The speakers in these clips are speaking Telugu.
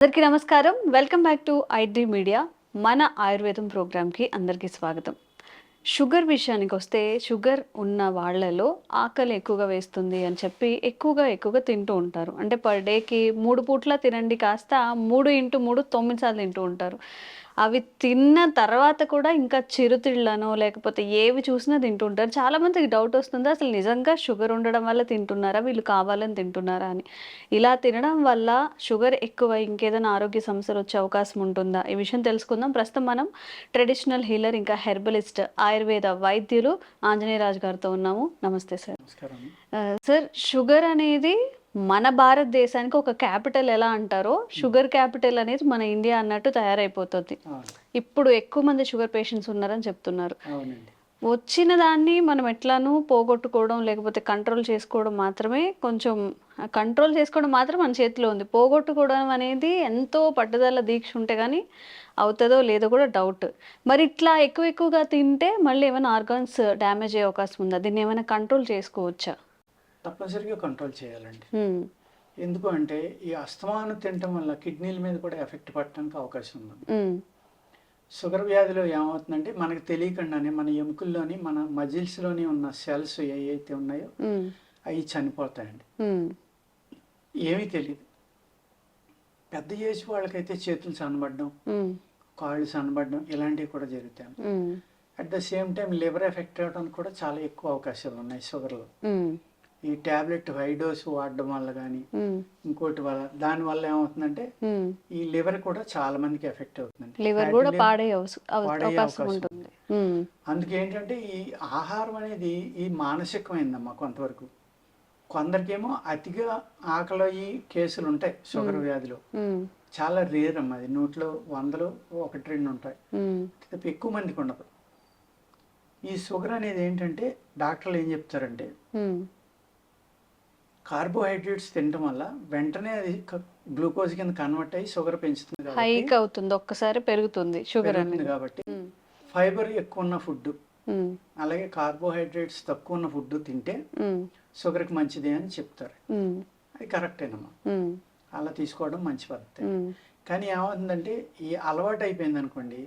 అందరికీ నమస్కారం. Welcome back to iDream media. మన ఆయుర్వేదం ప్రోగ్రామ్కి అందరికీ స్వాగతం. షుగర్ విషయానికి వస్తే షుగర్ ఉన్న వాళ్ళలో ఆకలి ఎక్కువగా వేస్తుంది అని చెప్పి ఎక్కువగా ఎక్కువగా తింటూ ఉంటారు. అంటే పర్ డేకి మూడు పూట్ల తినండి కాస్త మూడు ఇంటూ మూడు తొమ్మిది సార్లు తింటూ ఉంటారు. అవి తిన్న తర్వాత కూడా ఇంకా చిరుతిళ్ళనో లేకపోతే ఏవి చూసినా తింటుంటారు. చాలా మందికి డౌట్ వస్తుంది అసలు నిజంగా షుగర్ ఉండడం వల్ల తింటున్నారా వీళ్ళు కావాలని తింటున్నారా అని. ఇలా తినడం వల్ల షుగర్ ఎక్కువ ఇంకేదైనా ఆరోగ్య సమస్యలు వచ్చే అవకాశం ఉంటుందా? ఈ విషయం తెలుసుకుందాం. ప్రస్తుతం మనం ట్రెడిషనల్ హీలర్ ఇంకా హెర్బలిస్ట్ ఆయుర్వేద వైద్యులు ఆంజనేయరాజు గారితో ఉన్నాము. నమస్తే సార్ సార్ షుగర్ అనేది మన భారతదేశానికి ఒక క్యాపిటల్ ఎలా అంటారో షుగర్ క్యాపిటల్ అనేది మన ఇండియా అన్నట్టు తయారైపోతుంది. ఇప్పుడు ఎక్కువ మంది షుగర్ పేషెంట్స్ ఉన్నారని చెప్తున్నారు. వచ్చిన దాన్ని మనం ఎట్లానూ పోగొట్టుకోవడం లేకపోతే కంట్రోల్ చేసుకోవడం మాత్రమే కొంచెం కంట్రోల్ చేసుకోవడం మాత్రం మన చేతిలో ఉంది. పోగొట్టుకోవడం అనేది ఎంతో పట్టుదల దీక్ష ఉంటే కానీ అవుతుందో లేదో కూడా డౌట్. మరి ఇట్లా ఎక్కువ ఎక్కువగా తింటే మళ్ళీ ఏమైనా ఆర్గాన్స్ డ్యామేజ్ అయ్యే అవకాశం ఉందా? దీన్ని ఏమైనా కంట్రోల్ చేసుకోవచ్చా? తప్పనిసరిగా కంట్రోల్ చేయాలండి. ఎందుకు అంటే ఈ అస్తమానం తినటం వల్ల కిడ్నీల మీద కూడా ఎఫెక్ట్ పడటానికి అవకాశం ఉంది. షుగర్ వ్యాధిలో ఏమవుతుందంటే మనకు తెలియకుండానే మన ఎముకల్లోని మన మజిల్స్లోని ఉన్న సెల్స్ ఏవైతే ఉన్నాయో. అవి చనిపోతాయండి. ఏమీ తెలియదు పెద్ద ఏజ్ వాళ్ళకైతే చేతులు సన్నబడడం హ్మ్. కాళ్ళు సన్నబడడం ఇలాంటివి కూడా జరుగుతాయి. At the same time liver effect అవ్వడానికి కూడా చాలా ఎక్కువ అవకాశాలు ఉన్నాయి షుగర్లో. ఈ టాబ్లెట్ హై డోస్ వాడడం వల్ల కానీ. ఇంకోటి వల్ల దాని వల్ల ఏమవుతుందంటే. ఈ లివర్ కూడా చాలా మందికి ఎఫెక్ట్ అవుతుందండి లివర్ కూడా. పాడే అవకాశం ఉంటుంది హ్మ్. అందుకే ఏంటంటే ఈ ఆహారం అనేది ఈ మానసికమైందమ్మా కొంతవరకు కొందరికేమో అతిగా ఆకలి కేసులు ఉంటాయి షుగర్ వ్యాధిలో. చాలా రేర్ అమ్మా అది నూట్లో వందలు ఒకటి రెండు ఉంటాయి ఎక్కువ మందికి ఉండదు ఈ షుగర్ అనేది ఏంటంటే డాక్టర్లు ఏం చెప్తారంటే. కార్బోహైడ్రేట్స్ తినడం వల్ల వెంటనే అది గ్లూకోజ్ కింద కన్వర్ట్ అయ్యి షుగర్ పెంచుతుంది హైక్ అవుతుంది ఒక్కసారి పెరుగుతుంది షుగర్ అనేది. కాబట్టి ఫైబర్ ఎక్కువ ఉన్న ఫుడ్ అలాగే కార్బోహైడ్రేట్స్ తక్కువ ఉన్న ఫుడ్ తింటే ఉమ్, షుగర్కి మంచిది అని చెప్తారు. అది కరెక్టేనమ్మా ఉమ్, అలా తీసుకోవడం మంచి పద్ధతి. కానీ ఏమవుతుందంటే ఈ అలవాటు అయిపోయింది అనుకోండి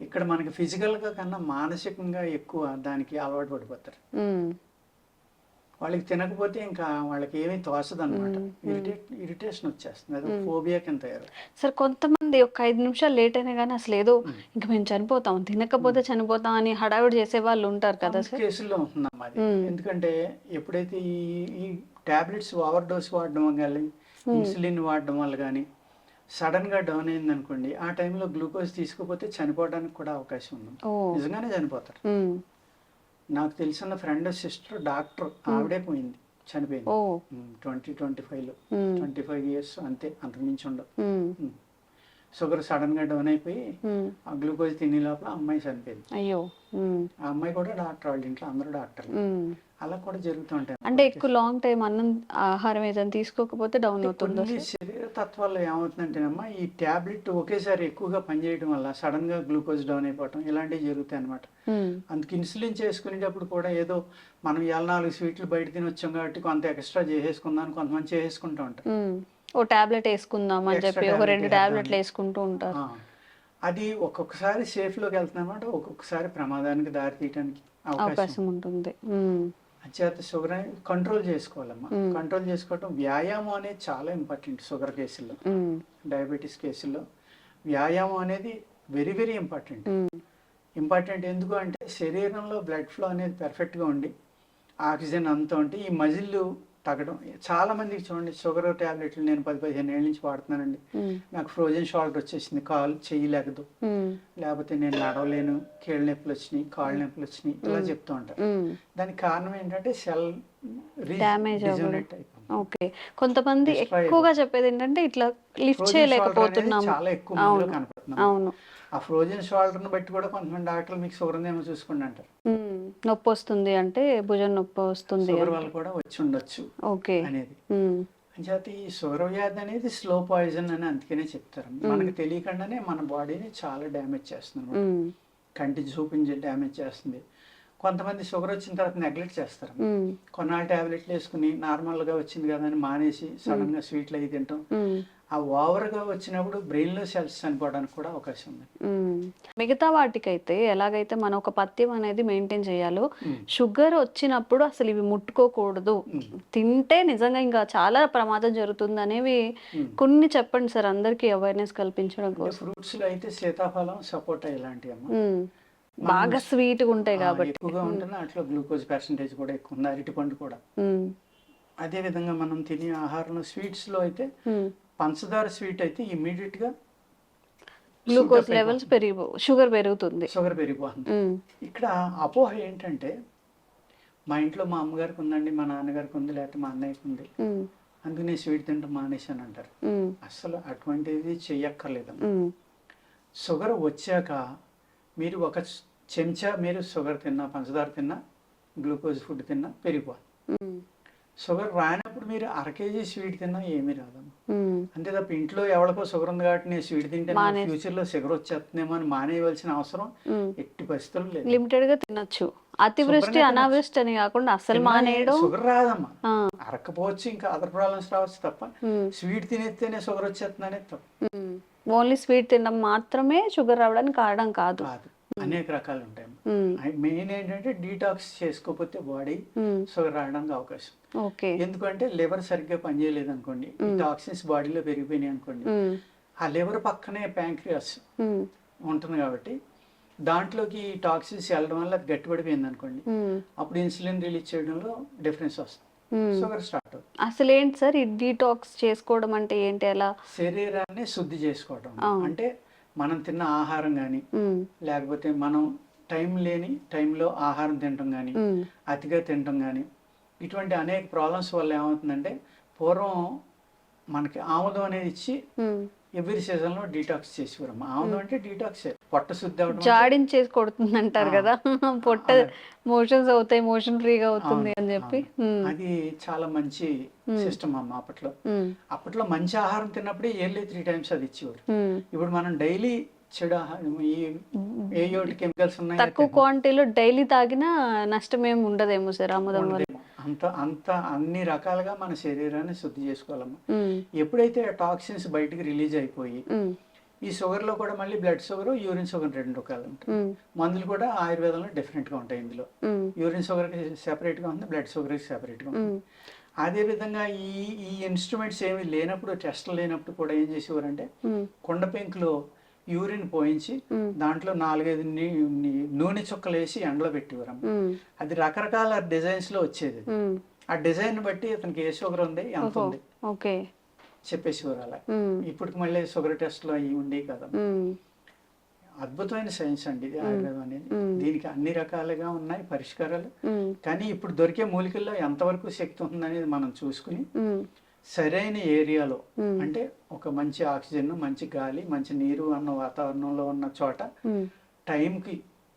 ఇక్కడ మనకి ఫిజికల్గా కన్నా మానసికంగా ఎక్కువ దానికి అలవాటు పడిపోతారు. వాళ్ళకి తినకపోతే ఇంకా వాళ్ళకి ఏమీ తోచదు అనమాట. ఇరిటేట్ ఇరిటేషన్ వచ్చేస్తుంది. అది ఫోబియా కింద తయారు. సరే కొంతమంది ఒక ఐదు నిమిషాలు లేట్ అయినా కానీ అసలు ఏదో. ఇంకా మేము చనిపోతాం తినకపోతే చనిపోతాం అని హడావిడి చేసే వాళ్ళు ఉంటారు కదా సార్? కేసుల్లో ఉంటుందమ్మా అది. ఎందుకంటే ఎప్పుడైతే ఈ ఈ టాబ్లెట్స్ ఓవర్ డోస్ వాడడం వల్ల కానీ ఇన్సులిన్ వాడడం వల్ల కానీ సడన్గా డౌన్ అయింది అనుకోండి ఆ టైంలో గ్లూకోజ్ తీసుకోకపోతే చనిపోవడానికి కూడా అవకాశం ఉంది. నిజంగానే చనిపోతారు. నాకు తెలిసిన ఫ్రెండ్ సిస్టర్ డాక్టర్ ఆవిడే పోయింది చనిపోయింది. ట్వంటీ ట్వంటీ ఫైవ్లో ట్వంటీ ఫైవ్ ఇయర్స్ అంతే అంతకుమించి ఉండదు. షుగర్ సడన్గా డౌన్ అయిపోయి ఆ గ్లూకోజ్ తినే లోపల అమ్మాయి చనిపోయింది. అయ్యో. ఆ అమ్మాయి కూడా డాక్టర్ వాళ్ళ ఇంట్లో అందరూ డాక్టర్లు. ఉమ్. అలా కూడా జరుగుతూ ఉంటాయి. అంటే ఎక్కువ లాంగ్ టైం అన్నం ఆహారం ఏదైనా తీసుకోకపోతే డౌన్ అవుతుందా శరీర తత్వాల్లో ఏమవుతుందంటేనమ్మా ఈ టాబ్లెట్ ఒకేసారి ఎక్కువగా పనిచేయడం వల్ల సడన్గా గ్లూకోజ్ డౌన్ అయిపోవటం ఇలాంటివి జరుగుతాయి అనమాట అందుకు ఇన్సులిన్ చేసుకునేటప్పుడు కూడా ఏదో మనం ఇవాళ నాలుగు స్వీట్లు బయట తిని వచ్చాం కాబట్టి కొంత ఎక్స్ట్రా చేసేసుకుందాం కొంతమంది చేసేసుకుంటూ ఉంటారు ఉమ్. ఓ టాబ్లెట్ వేసుకుందాం అని చెప్పి ఒక రెండు వేద్దాం. టాబ్లెట్లు వేసుకుంటూ ఉంటారు. అది ఒక్కొక్కసారి సేఫ్లోకి వెళ్తుందన్నమాట ఒక్కొక్కసారి ప్రమాదానికి దారి తీయడానికి అవకాశం ఉంటుంది. అంచేత షుగర్ కంట్రోల్ చేసుకోవాలమ్మా. మ్మ్. కంట్రోల్ చేసుకోవటం వ్యాయామం అనేది చాలా ఇంపార్టెంట్ షుగర్ కేసుల్లో. డయాబెటీస్ కేసుల్లో. వ్యాయామం అనేది వెరీ వెరీ ఇంపార్టెంట్. ఇంపార్టెంట్ ఎందుకు అంటే శరీరంలో బ్లడ్ ఫ్లో అనేది పర్ఫెక్ట్గా ఉండి ఆక్సిజన్ అంతా ఉంటే ఈ మజిల్ తగ్గడం. చాలా మందికి చూడండి షుగర్ ట్యాబ్లెట్లు నేను పది పదిహేను ఏళ్ళ నుంచి వాడుతున్నానండి. నాకు ఫ్రోజన్ షోల్డర్ వచ్చేసింది కాలు చెయ్యలేకదు ఉమ్, లేకపోతే నేను నడవలేను కీళ్ళ నొప్పులు వచ్చినాయి కాళ్ళ నొప్పులు వచ్చినాయి ఇలా చెప్తూ ఉంటారు. దానికి కారణం ఏంటంటే సెల్ అయిపోయింది. ఓకే. కొంతమంది ఎక్కువగా చెప్పేది ఏంటంటే ఇట్లా లిఫ్ట్ చేయలేకపోతున్నాము. చాలా ఎక్కువ అవును. ఆ ఫ్రోజన్ షోల్డర్ని బట్టి కూడా కొంతమంది డాక్టర్లు మీకు షుగర్ ఉందేమో చూసుకోండి అంటారు. నొప్పి వస్తుంది అంటే భుజం నొప్పి వస్తుంది షుగర్. వల్ల కూడా వచ్చి ఉండొచ్చు ఓకే. అనేది. అంచేత ఈ షుగర్ వ్యాధి అనేది స్లో పాయిజన్ అని అందుకనే చెప్తారు. మనకు తెలియకుండానే మన బాడీని చాలా డ్యామేజ్ చేస్తుంది కంటి చూపించి డ్యామేజ్ చేస్తుంది. కొంతమంది షుగర్ వచ్చిన తర్వాత నెగ్లెక్ట్ చేస్తారు. కొన్నాళ్ళు టాబ్లెట్లు వేసుకుని నార్మల్గా వచ్చింది కదా అని మానేసి సడన్గా స్వీట్లు అవి తింటాం. ఆ ఓవర్గా వచ్చినప్పుడు బ్రెయిన్లో సెల్స్ చనిపోవడానికి కూడా అవకాశం ఉంది. మిగతా వాటికైతే ఎలాగైతే మనం ఒక పథ్యం అనేది మెయింటైన్ చేయాలో. షుగర్ వచ్చినప్పుడు అసలు ఇవి ముట్టుకోకూడదు. తింటే నిజంగా ఇంకా చాలా ప్రమాదం జరుగుతుంది అనేవి. కొన్ని చెప్పండి సార్ అందరికీ అవేర్నెస్ కల్పించడం కోసం ఫ్రూట్స్లో అయితే సీతాఫలం సపోటా ఇలాంటివి అమ్మ మ్మ్. బాగా స్వీట్గా ఉంటాయి కాబట్టి ఎక్కువగా ఉంటుంది అట్లా గ్లూకోజ్ పర్సంటేజ్ కూడా ఎక్కువ ఉంది అరటిపండు కూడా. అదే విధంగా మనం తినే ఆహారంలో స్వీట్స్లో అయితే. పంచదార స్వీట్ అయితే ఇమీడియట్గా గ్లూకోజ్ లెవెల్స్ పెరిగి షుగర్ పెరుగుతుంది షుగర్ పెరిగిపోతుంది. ఇక్కడ అపోహ ఏంటంటే మా ఇంట్లో మా అమ్మగారికి ఉందండి మా నాన్నగారికి ఉంది లేకపోతే మా అన్నయ్యకి ఉంది మ్మ్. అందుకు నేను స్వీట్ తింటాం మానేశాను అంటారు. అసలు అటువంటిది చెయ్యక్కర్లేదమ్మా మ్మ్. షుగర్ వచ్చాక మీరు ఒక చెంచా మీరు షుగర్ తిన్నా పంచదార తిన్నా గ్లూకోజ్ ఫుడ్ తిన్నా పెరిగిపోతుంది. షుగర్ రానప్పుడు మీరు అర కేజీ స్వీట్ తిన్నా ఏమీ రాదమ్మా మ్మ్. అంతే తప్ప ఇంట్లో ఎవరికో షుగర్ ఉంది కాబట్టి నేను స్వీట్ తింటే మానేస్- ఫ్యూచర్లో షుగర్ వచ్చేస్తుందేమో అని మానేయవలసిన అవసరం. ఎట్టి పరిస్థితులు లేదు. లిమిటెడ్గా తినొచ్చు. అతివృష్టి అనావృష్టి అని కాకుండా అసలు మానేయడం. షుగర్ రాదమ్మా. అరకపోవచ్చు ఇంకా అదర్ ప్రాబ్లమ్స్ రావచ్చు తప్ప. స్వీట్ తినేస్తేనే షుగర్ వచ్చేస్తుంది అనేది తప్పు. ఓన్లీ స్వీట్ తినడం మాత్రమే షుగర్ రావడానికి కారణం కాదు. అనేక రకాలు ఉంటాయి. మెయిన్ ఏంటంటే డీటాక్స్ చేసుకోకపోతే బాడీ మ్మ్. షుగర్ రావడానికి అవకాశం ఓకే ఎందుకంటే లివర్ సరిగ్గా పనిచేయలేదు అనుకోండి టాక్సిన్స్ బాడీలో పెరిగిపోయినాయి అనుకోండి. ఆ లివర్ పక్కనే ప్యాంక్రియాస్. ఉంటుంది కాబట్టి దాంట్లోకి టాక్సిన్స్ వెళ్ళడం వల్ల అది గట్టిపడిపోయింది అనుకోండి. అప్పుడు ఇన్సులిన్ రిలీజ్ చేయడంలో డిఫరెన్స్ వస్తుంది. షుగర్ స్టార్ట్ అవుతుంది అసలు ఏంటి సార్ ఈ డీటాక్స్ చేసుకోవడం అంటే ఏంటి ఎలా శరీరాన్ని శుద్ధి చేసుకోవడం. అంటే మనం తిన్న ఆహారం కానీ. లేకపోతే మనం టైం లేని టైంలో ఆహారం తినటం కానీ. అతిగా తినటం కానీ ఇటువంటి అనేక ప్రాబ్లమ్స్ వల్ల ఏమవుతుందంటే పూర్వం మనకి ఆముదం అనేది ఇచ్చి. ఎవ్రీ సీజన్లో డీటాక్స్ చేసేవారు ఆముదం అంటే డీటాక్స్ పొట్ట శుద్ధి అవడం జాడించేసి కొడుతుంది అంటారు. కదా పొట్ట. మోషన్స్ అవుతాయి మోషన్ ఫ్రీగా అవుతుంది అని చెప్పి. అది చాలా మంచి. సిస్టమ్ అమ్మ అప్పట్లో. అప్పట్లో మంచి ఆహారం తిన్నప్పుడే ఇయర్లీ త్రీ టైమ్స్ అది ఇచ్చేవారు. ఇప్పుడు మనం డైలీ చెడు ఆహారం ఈ ఏ ఒకటి కెమికల్స్ ఉన్నాయి తక్కువ క్వాంటిటీలో డైలీ తాగినా నష్టం ఏమి ఉండదేమో సార్ ఆముదం. అంత అంత అన్ని రకాలుగా మన శరీరాన్ని శుద్ధి చేసుకోవాలమ్మా మ్మ్. ఎప్పుడైతే టాక్సిన్స్ బయటికి రిలీజ్ అయిపోయి. ఈ షుగర్లో కూడా మళ్ళీ బ్లడ్ షుగర్ యూరిన్ షుగర్ రెండు రకాలు ఉంటాయి. మందులు కూడా ఆయుర్వేదంలో డిఫరెంట్గా ఉంటాయి ఇందులో. యూరిన్ షుగర్కి సెపరేట్గా ఉంది బ్లడ్ షుగర్కి సెపరేట్గా ఉంది మ్మ్. అదేవిధంగా ఈ ఈ ఇన్స్ట్రుమెంట్స్ ఏమి లేనప్పుడు టెస్ట్లు లేనప్పుడు కూడా ఏం చేసేవారంటే. కొండ పెంకులో యూరిన్ పోయించి. దాంట్లో నాలుగైదు నూనె చుక్కలు వేసి ఎండలో పెట్టేవారు. అది రకరకాల డిజైన్స్లో వచ్చేది మ్మ్. ఆ డిజైన్ బట్టి అతనికి ఏ షుగర్ ఉంది ఎంత ఉంది ఓకే చెప్పేసేవారు అలా. ఇప్పటికి మళ్ళీ షుగర్ టెస్ట్లు అవి ఉండేవి కదా. అద్భుతమైన సైన్స్ అండి ఇది ఆయుర్వేదం అనేది. దీనికి అన్ని రకాలుగా ఉన్నాయి పరిష్కారాలు. కానీ ఇప్పుడు దొరికే మూలికల్లో ఎంతవరకు శక్తి ఉందనేది మనం చూసుకుని. సరైన ఏరియాలో. అంటే ఒక మంచి ఆక్సిజన్ మంచి గాలి మంచి నీరు అన్న వాతావరణంలో ఉన్న చోట. టైంకి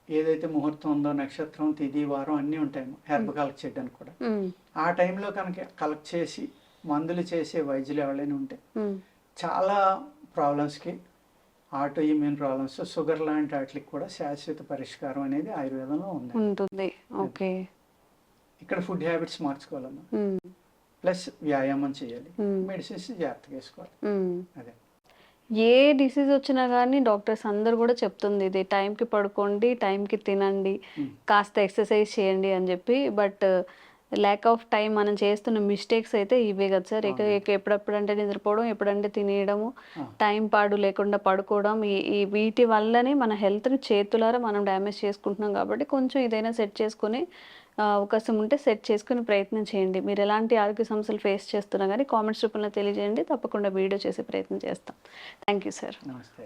ఏదైతే ముహూర్తం ఉందో నక్షత్రం తిథి వారం అన్నీ ఉంటాయి హెర్బ్ కలెక్ట్ చేయడానికి కూడా. ఆ టైంలో కనుక కలెక్ట్ చేసి మందులు చేసే వైద్యులు ఎవరైనా ఉంటే. చాలా ప్రాబ్లమ్స్కి ఆటో ఇమ్యూన్ ప్రాబ్లమ్స్ షుగర్ లాంటి వాటికి కూడా శాశ్వత పరిష్కారం అనేది ఆయుర్వేదంలో ఉంది ఉంటుంది ఓకే ఇక్కడ ఫుడ్ హ్యాబిట్స్ మార్చుకోవాలమ్మా మ్మ్. ప్లస్ వ్యాయామం చేయాలి. మెడిసిన్స్ జాగ్రత్తగా వేసుకోవాలి. అదే ఏ డిసీజ్ వచ్చినా కానీ డాక్టర్స్ అందరు కూడా చెప్తుంది ఇది టైంకి పడుకోండి టైంకి తినండి. కాస్త ఎక్సర్సైజ్ చేయండి అని చెప్పి బట్ ల్యాక్ ఆఫ్ టైం మనం చేస్తున్న మిస్టేక్స్ అయితే ఇవే కదా సార్. ఇక ఎప్పుడప్పుడంటే నిద్రపోవడం ఎప్పుడంటే తినేయడము. టైం పాడు లేకుండా పడుకోవడం ఈ వీటి వల్లనే మన హెల్త్ని చేతులారా మనం డ్యామేజ్ చేసుకుంటున్నాం కాబట్టి కొంచెం ఇదైనా సెట్ చేసుకొని అవకాశం ఉంటే సెట్ చేసుకుని ప్రయత్నం చేయండి. మీరు ఎలాంటి ఆరోగ్య సమస్యలు ఫేస్ చేస్తున్నా కానీ కామెంట్స్ రూపంలో తెలియజేయండి. తప్పకుండా వీడియో చేసే ప్రయత్నం చేస్తాం. థ్యాంక్ యూ సార్ నమస్తే